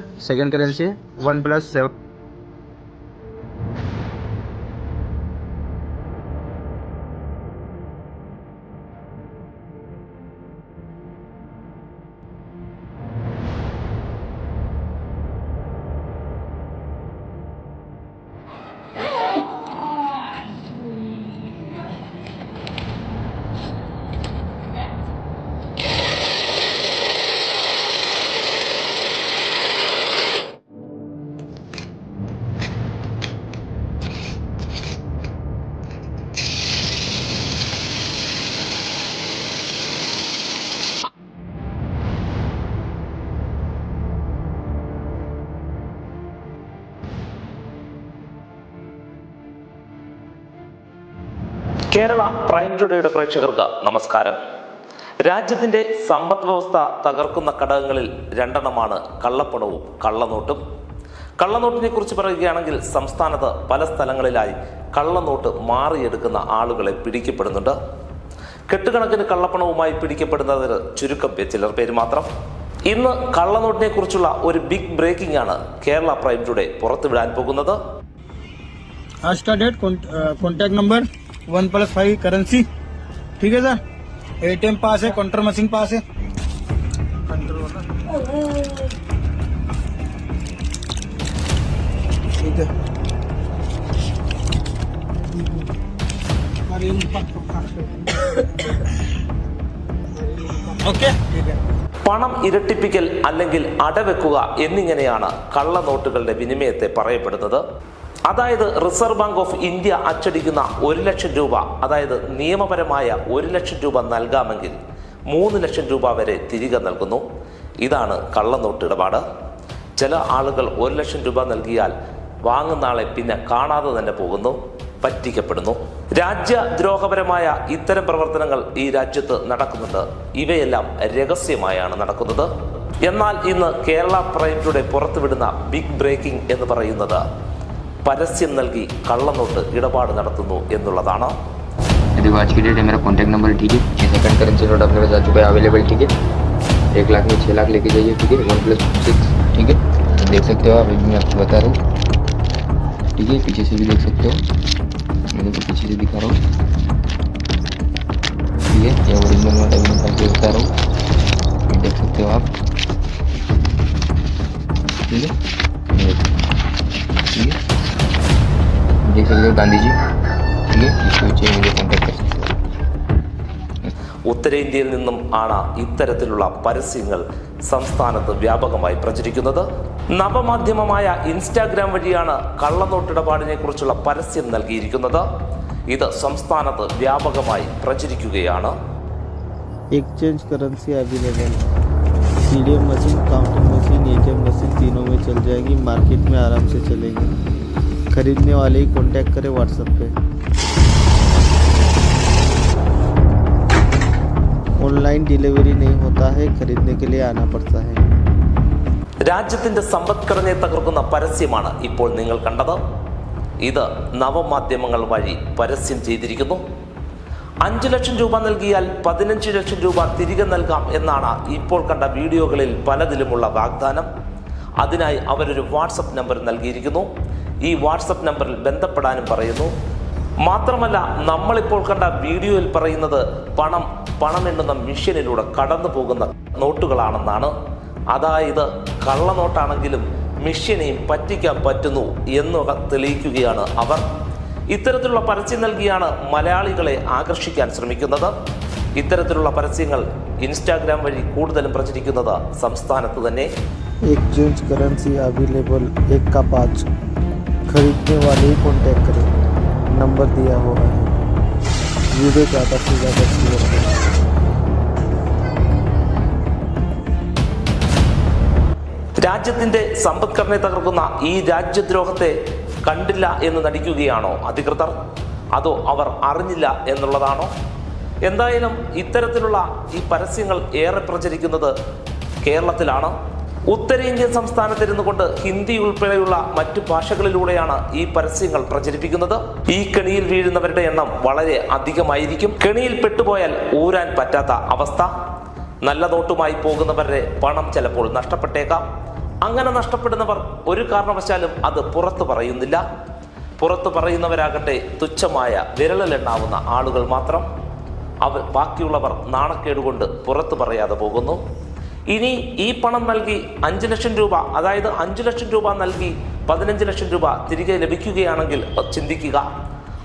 Second currency one plus Kerala prime ടുഡേയുടെ പ്രേക്ഷകർക്ക് നമസ്കാരം. രാജ്യത്തിന്റെ സമ്പദ് വ്യവസ്ഥ തകർക്കുന്ന ഘടകങ്ങളിൽ രണ്ടെണ്ണമാണ് കള്ളപ്പണവും കള്ളനോട്ടും. കള്ളനോട്ടിനെ കുറിച്ച് പറയുകയാണെങ്കിൽ സംസ്ഥാനത്ത് പല സ്ഥലങ്ങളിലായി കള്ളനോട്ട് മാറിയെടുക്കുന്ന ആളുകളെ പിടിക്കപ്പെടുന്നുണ്ട്. കെട്ടുകണക്കിന് കള്ളപ്പണവുമായി പിടിക്കപ്പെടുന്നതിൽ ചുരുക്കം ചിലർ പേര് മാത്രം. ഇന്ന് കള്ളനോട്ടിനെ കുറിച്ചുള്ള ഒരു ബിഗ് ബ്രേക്കിംഗ് ആണ് കേരള പ്രൈം ടുഡേ പുറത്തുവിടാൻ പോകുന്നത്. Number one plus five currency ठीक है सर एटीएम पास है काउंटर मशीन पास है ठीक है ओके ठीक है പണം ഇരട്ടിപ്പിക്കൽ അല്ലെങ്കിൽ അടവെക്കുക എന്നിങ്ങനെയാണ് കള്ളനോട്ടുകളുടെ വിനിമയത്തെ പറയപ്പെടുന്നത് അതായത് റിസർവ് ബാങ്ക് ഓഫ് ഇന്ത്യ അച്ചടിക്കുന്ന ഒരു ലക്ഷം രൂപ അതായത് നിയമപരമായ ഒരു ലക്ഷം രൂപ നൽകാമെങ്കിൽ മൂന്ന് ലക്ഷം രൂപ വരെ തിരികെ നൽകുന്നു. ഇതാണ് കള്ളനോട്ട് ഇടപാട്. ചില ആളുകൾ ഒരു ലക്ഷം രൂപ നൽകിയാൽ വാങ്ങുന്ന ആളെ പിന്നെ കാണാതെ തന്നെ പോകുന്നു പറ്റിക്കപ്പെടുന്നു. രാജ്യദ്രോഹപരമായ ഇത്തരം പ്രവർത്തനങ്ങൾ ഈ രാജ്യത്ത് നടക്കുന്നുണ്ട്. ഇവയെല്ലാം രഹസ്യമായാണ് നടക്കുന്നത്. എന്നാൽ ഇന്ന് കേരള പ്രൈമിലൂടെ പുറത്തുവിടുന്ന ബിഗ് ബ്രേക്കിംഗ് എന്ന് പറയുന്നത് പരസ്യം നൽകി കള്ളനോട്ട് ഇടപാട് നടത്തുന്നു എന്നുള്ളതാണ് देखो आज की डेट है मेरा कॉन्टैक्ट नंबर ठीक है ये सेकंड करेंसी नोट अपने पास आ चुका है अवेलेबल ठीक है एक लाख में छः लाख लेके जाइए ठीक है वन प्लस सिक्स ठीक है तो देख सकते हो आप अभी मैं आपको बता रहा हूँ ठीक है पीछे से भी देख सकते हो मैं देखो पीछे से दिखा रहा हूँ ठीक है ये ओरिजिनल नोट अभी निकाल के बता रहा हूँ ये देख सकते हो आप ठीक है देख सकते हो गांधी जी ठीक है इसके नीचे मुझे कॉन्टैक्ट कर सकते हो ഉത്തരേന്ത്യയിൽ നിന്നും ആണ് ഇത്തരത്തിലുള്ള പരസ്യങ്ങൾ സംസ്ഥാനത്ത് വ്യാപകമായി പ്രചരിക്കുന്നത് നവമാധ്യമമായ ഇൻസ്റ്റാഗ്രാം വഴിയാണ് കള്ളനോട്ടിടപാടിനെ കുറിച്ചുള്ള പരസ്യം നൽകിയിരിക്കുന്നത് ഇത് സംസ്ഥാനത്ത് വ്യാപകമായി പ്രചരിക്കുകയാണ് exchange currency available CDM machine counting machine ATM machine तीनों में चल जाएगी मार्केट में आराम से चलेगी खरीदने वाले ही कांटेक्ट करें व्हाट्सएप पे ऑनलाइन डिलीवरी नहीं होता है खरीदने के लिए आना पड़ता है രാജ്യത്തിന്റെ സമ്പദ്ഘടനയെ തകർക്കുന്ന പരസ്യമാണ് ഇപ്പോൾ നിങ്ങൾ കണ്ടത് ഇത് നവമാധ്യമങ്ങൾ വഴി പരസ്യം ചെയ്തിരിക്കുന്നു അഞ്ചു ലക്ഷം രൂപ നൽകിയാൽ പതിനഞ്ച് ലക്ഷം രൂപ തിരികെ നൽകാം എന്നാണ് ഇപ്പോൾ കണ്ട വീഡിയോകളിൽ പലതിലുമുള്ള വാഗ്ദാനം അതിനായി അവരൊരു വാട്സപ്പ് നമ്പർ നൽകിയിരിക്കുന്നു ഈ വാട്സപ്പ് നമ്പറിൽ ബന്ധപ്പെടാനും പറയുന്നു മാത്രമല്ല നമ്മളിപ്പോൾ കണ്ട വീഡിയോയിൽ പറയുന്നത് പണം പണം എണ്ണുന്ന മിഷ്യനിലൂടെ കടന്നു പോകുന്ന നോട്ടുകളാണെന്നാണ് അതായത് കള്ളനോട്ടാണെങ്കിലും മിഷ്യനെയും പറ്റിക്കാൻ പറ്റുന്നു എന്നൊക്കെ തെളിയിക്കുകയാണ് അവർ ഇത്തരത്തിലുള്ള പരസ്യം നൽകിയാണ് മലയാളികളെ ആകർഷിക്കാൻ ശ്രമിക്കുന്നത് ഇത്തരത്തിലുള്ള പരസ്യങ്ങൾ ഇൻസ്റ്റാഗ്രാം വഴി കൂടുതലും പ്രചരിക്കുന്നത് സംസ്ഥാനത്ത് തന്നെ एक्सचेंज करेंसी अवेलेबल एक का पाँच खरीदने वाले ही कांटेक्ट करें नंबर दिया हुआ है वीडियो ज़्यादा से ज़्यादा शेयर करें രാജ്യത്തിന്റെ സമ്പദ്ഘടനയെ തകർക്കുന്ന ഈ രാജ്യദ്രോഹത്തെ കണ്ടില്ല എന്ന് നടിക്കുകയാണോ അധികൃതർ അതോ അവർ അറിഞ്ഞില്ല എന്നുള്ളതാണോ എന്തായാലും ഇത്തരത്തിലുള്ള ഈ പരസ്യങ്ങൾ ഏറെ പ്രചരിക്കുന്നത് കേരളത്തിലാണ് ഉത്തരേന്ത്യൻ സംസ്ഥാനത്തിരുന്നു കൊണ്ട് ഹിന്ദി ഉൾപ്പെടെയുള്ള മറ്റു ഭാഷകളിലൂടെയാണ് ഈ പരസ്യങ്ങൾ പ്രചരിപ്പിക്കുന്നത്. ഈ കെണിയിൽ വീഴുന്നവരുടെ എണ്ണം വളരെ അധികമായിരിക്കും. കെണിയിൽ പെട്ടുപോയാൽ ഊരാൻ പറ്റാത്ത അവസ്ഥ. നല്ല നോട്ടുമായി പോകുന്നവരുടെ പണം ചിലപ്പോൾ നഷ്ടപ്പെട്ടേക്കാം. അങ്ങനെ നഷ്ടപ്പെടുന്നവർ ഒരു കാരണവശാലും അത് പുറത്തു പറയുന്നില്ല. പുറത്തു പറയുന്നവരാകട്ടെ തുച്ഛമായ വിരലിലെണ്ണാവുന്ന ആളുകൾ മാത്രം. അവർ ബാക്കിയുള്ളവർ നാണക്കേടുകൊണ്ട് പുറത്തു പറയാതെ പോകുന്നു. ഇനി ഈ പണം നൽകി അഞ്ച് ലക്ഷം രൂപ അതായത് അഞ്ച് ലക്ഷം രൂപ നൽകി പതിനഞ്ച് ലക്ഷം രൂപ തിരികെ ലഭിക്കുകയാണെങ്കിൽ ചിന്തിക്കുക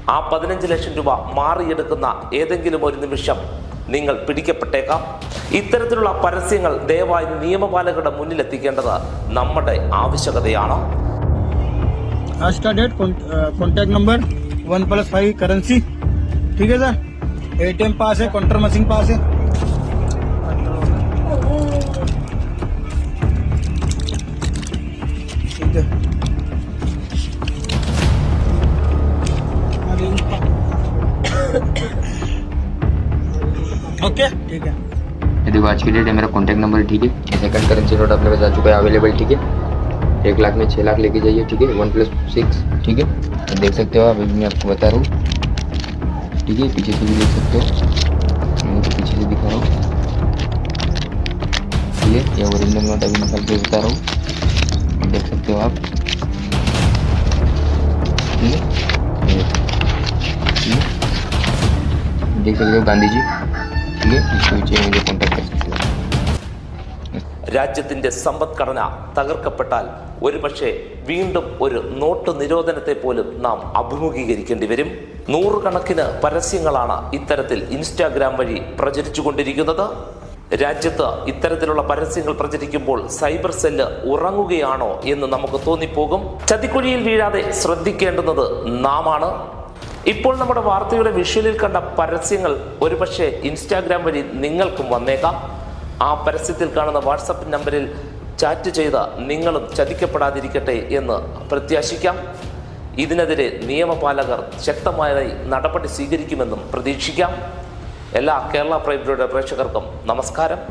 ആ പതിനഞ്ച് ലക്ഷം രൂപ മാറിയെടുക്കുന്ന ഏതെങ്കിലും ഒരു നിമിഷം നിങ്ങൾ പിടിക്കപ്പെട്ടേക്കാം ഇത്തരത്തിലുള്ള പരസ്യങ്ങൾ ദയവായി നിയമപാലകരുടെ മുന്നിലെത്തിക്കേണ്ടത് നമ്മുടെ ആവശ്യകതയാണ് आज का date contact number one plus five currency ठीक है सर एटीएम पास है काउंटर मशीन पास है ओके ठीक है। ये देखो आज की डेट है मेरा कॉन्टैक्ट नंबर ठीक है। सेकंड करेंसी नोट अपने पास आ चुका है अवेलेबल ठीक है। एक लाख में छः लाख लेके जाइए ठीक है। वन प्लस सिक्स ठीक है। तो देख सकते हो आप अभी मैं आपको बता रहा हूँ। ठीक है पीछे से भी देख सकते हो। मैं तो पीछे से दिखा रहा हूँ। ठीक है ये ओरिजिनल नोट अभी निकाल के बता रहा हूँ। देख सकते हो आप। ठीक है। देख सकते हो गांधी जी। രാജ്യത്തിന്റെ സമ്പദ്ഘടന തകർക്കപ്പെട്ടാൽ ഒരുപക്ഷെ വീണ്ടും ഒരു നോട്ട് നിരോധനത്തെ പോലും നാം അഭിമുഖീകരിക്കേണ്ടി വരും. നൂറുകണക്കിന് പരസ്യങ്ങളാണ് ഇത്തരത്തിൽ ഇൻസ്റ്റാഗ്രാം വഴി പ്രചരിച്ചുകൊണ്ടിരിക്കുന്നത്. രാജ്യത്ത് ഇത്തരത്തിലുള്ള പരസ്യങ്ങൾ പ്രചരിക്കുമ്പോൾ സൈബർ സെല്ല് ഉറങ്ങുകയാണോ എന്ന് നമുക്ക് തോന്നിപ്പോകും. ചതിക്കുഴിയിൽ വീഴാതെ ശ്രദ്ധിക്കേണ്ടുന്നത് നാമാണ്. ഇപ്പോൾ നമ്മുടെ വാർത്തയുടെ വിഷ്വലിൽ കണ്ട പരസ്യങ്ങൾ ഒരുപക്ഷെ ഇൻസ്റ്റാഗ്രാം വഴി നിങ്ങൾക്കും വന്നേക്കാം. ആ പരസ്യത്തിൽ കാണുന്ന വാട്സപ്പ് നമ്പറിൽ ചാറ്റ് ചെയ്ത നിങ്ങളും ചതിക്കപ്പെടാതിരിക്കട്ടെ എന്ന് പ്രത്യാശിക്കാം. ഇതിനെതിരെ നിയമപാലകർ ശക്തമായി നടപടി സ്വീകരിക്കുമെന്നും പ്രതീക്ഷിക്കാം. എല്ലാ കേരള പ്രൈബ്രയുടെ പ്രേക്ഷകർക്കും നമസ്കാരം.